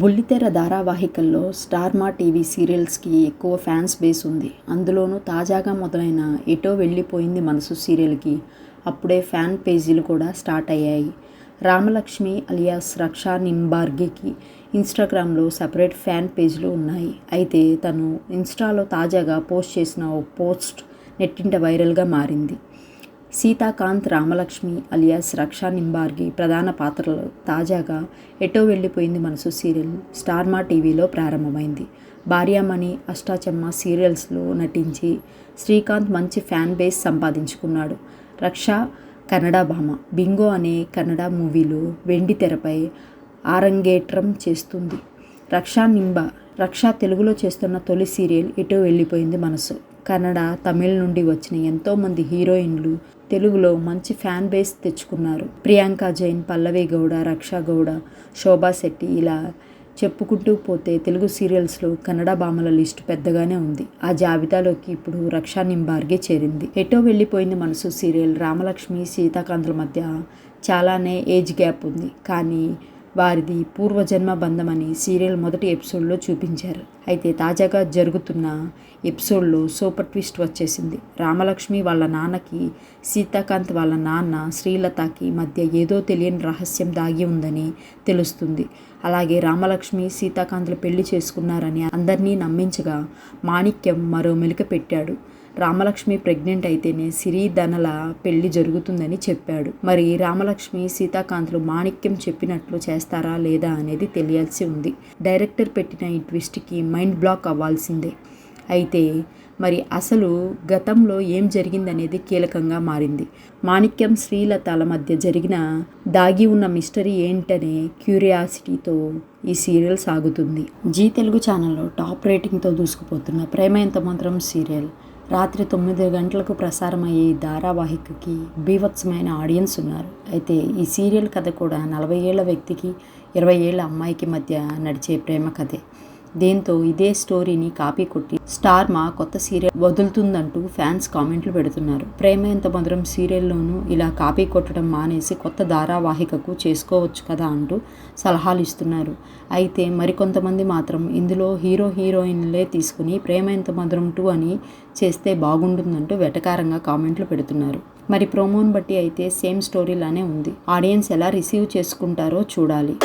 బుల్లితెర ధారావాహికల్లో స్టార్ మా టీవీ సీరియల్స్కి ఎక్కువ ఫ్యాన్స్ బేస్ ఉంది. అందులోనూ తాజాగా మొదలైన ఎటో వెళ్ళిపోయింది మనసు సీరియల్కి అప్పుడే ఫ్యాన్ పేజీలు కూడా స్టార్ట్ అయ్యాయి. రామలక్ష్మి అలియాస్ రక్షా నింబార్గికి ఇన్స్టాగ్రామ్లో సపరేట్ ఫ్యాన్ పేజీలు ఉన్నాయి. అయితే తను ఇన్స్టాలో తాజాగా పోస్ట్ చేసిన ఓ పోస్ట్ నెట్టింట వైరల్గా మారింది. సీతాకాంత్ రామలక్ష్మి అలియాస్ రక్షా నింబార్గి ప్రధాన పాత్రలో తాజాగా ఎటో వెళ్ళిపోయింది మనసు సీరియల్ స్టార్ మా టీవీలో ప్రారంభమైంది. భార్యామణి అష్టాచమ్మ సీరియల్స్లో నటించి శ్రీకాంత్ మంచి ఫ్యాన్ బేస్ సంపాదించుకున్నాడు. రక్ష కన్నడ భామ బింగో అనే కన్నడ మూవీలో వెండి తెరపై ఆరంగేట్రం చేస్తుంది. రక్షా నింబ రక్ష తెలుగులో చేస్తున్న తొలి సీరియల్ ఎటో వెళ్ళిపోయింది మనసు. కన్నడ తమిళ్ నుండి వచ్చిన ఎంతోమంది హీరోయిన్లు తెలుగులో మంచి ఫ్యాన్ బేస్ తెచ్చుకున్నారు. ప్రియాంక జైన్ పల్లవి గౌడ రక్షా గౌడ శోభా శెట్టి ఇలా చెప్పుకుంటూ పోతే తెలుగు సీరియల్స్లో కన్నడ భామల లిస్టు పెద్దగానే ఉంది. ఆ జాబితాలోకి ఇప్పుడు రక్షా నింబార్గే చేరింది. ఎటో వెళ్ళిపోయింది మనసు సీరియల్. రామలక్ష్మి సీతాకాంతుల మధ్య చాలానే ఏజ్ గ్యాప్ ఉంది. కానీ వారిది పూర్వజన్మ బంధమని సీరియల్ మొదటి ఎపిసోడ్లో చూపించారు. అయితే తాజాగా జరుగుతున్న ఎపిసోడ్లో సూపర్ ట్విస్ట్ వచ్చేసింది. రామలక్ష్మి వాళ్ళ నాన్నకి సీతాకాంత్ వాళ్ళ నాన్న శ్రీలతకి మధ్య ఏదో తెలియని రహస్యం దాగి ఉందని తెలుస్తుంది. అలాగే రామలక్ష్మి సీతాకాంత్లు పెళ్ళి చేసుకున్నారని అందరినీ నమ్మించగా మాణిక్యం మరో మెలిక పెట్టాడు. రామలక్ష్మి ప్రెగ్నెంట్ అయితేనే సిరిధనల పెళ్ళి జరుగుతుందని చెప్పాడు. మరి రామలక్ష్మి సీతాకాంత్లు మాణిక్యం చెప్పినట్లు చేస్తారా లేదా అనేది తెలియాల్సి ఉంది. డైరెక్టర్ పెట్టిన ఈ ట్విస్ట్కి మైండ్ బ్లాక్ అవ్వాల్సిందే. అయితే మరి అసలు గతంలో ఏం జరిగిందనేది కీలకంగా మారింది. మాణిక్యం శ్రీలతల మధ్య జరిగిన దాగి ఉన్న మిస్టరీ ఏంటనే క్యూరియాసిటీతో ఈ సీరియల్ సాగుతుంది. జీ తెలుగు ఛానల్లో టాప్ రేటింగ్తో దూసుకుపోతున్న ప్రేమ ఎంత మాత్రం సీరియల్? రాత్రి తొమ్మిది గంటలకు ప్రసారమయ్యే ఈ ధారావాహికకి బీభత్సమైన ఆడియన్స్ ఉన్నారు. అయితే ఈ సీరియల్ కథ కూడా నలభై ఏళ్ళ వ్యక్తికి ఇరవై ఏళ్ళ అమ్మాయికి మధ్య నడిచే ప్రేమ కథే. దీంతో ఇదే స్టోరీని కాపీ కొట్టి స్టార్ మా కొత్త సీరియల్ వదులుతుందంటూ ఫ్యాన్స్ కామెంట్లు పెడుతున్నారు. ప్రేమ ఎంత మధురం సీరియల్లోనూ ఇలా కాపీ కొట్టడం మానేసి కొత్త ధారావాహికకు చేసుకోవచ్చు కదా అంటూ సలహాలు ఇస్తున్నారు. అయితే మరికొంతమంది మాత్రం ఇందులో హీరో హీరోయిన్లే తీసుకుని ప్రేమ ఎంత మధురం టూ అని చేస్తే బాగుంటుందంటూ వెటకారంగా కామెంట్లు పెడుతున్నారు. మరి ప్రోమోని బట్టి అయితే సేమ్ స్టోరీలానే ఉంది. ఆడియన్స్ ఎలా రిసీవ్ చేసుకుంటారో చూడాలి.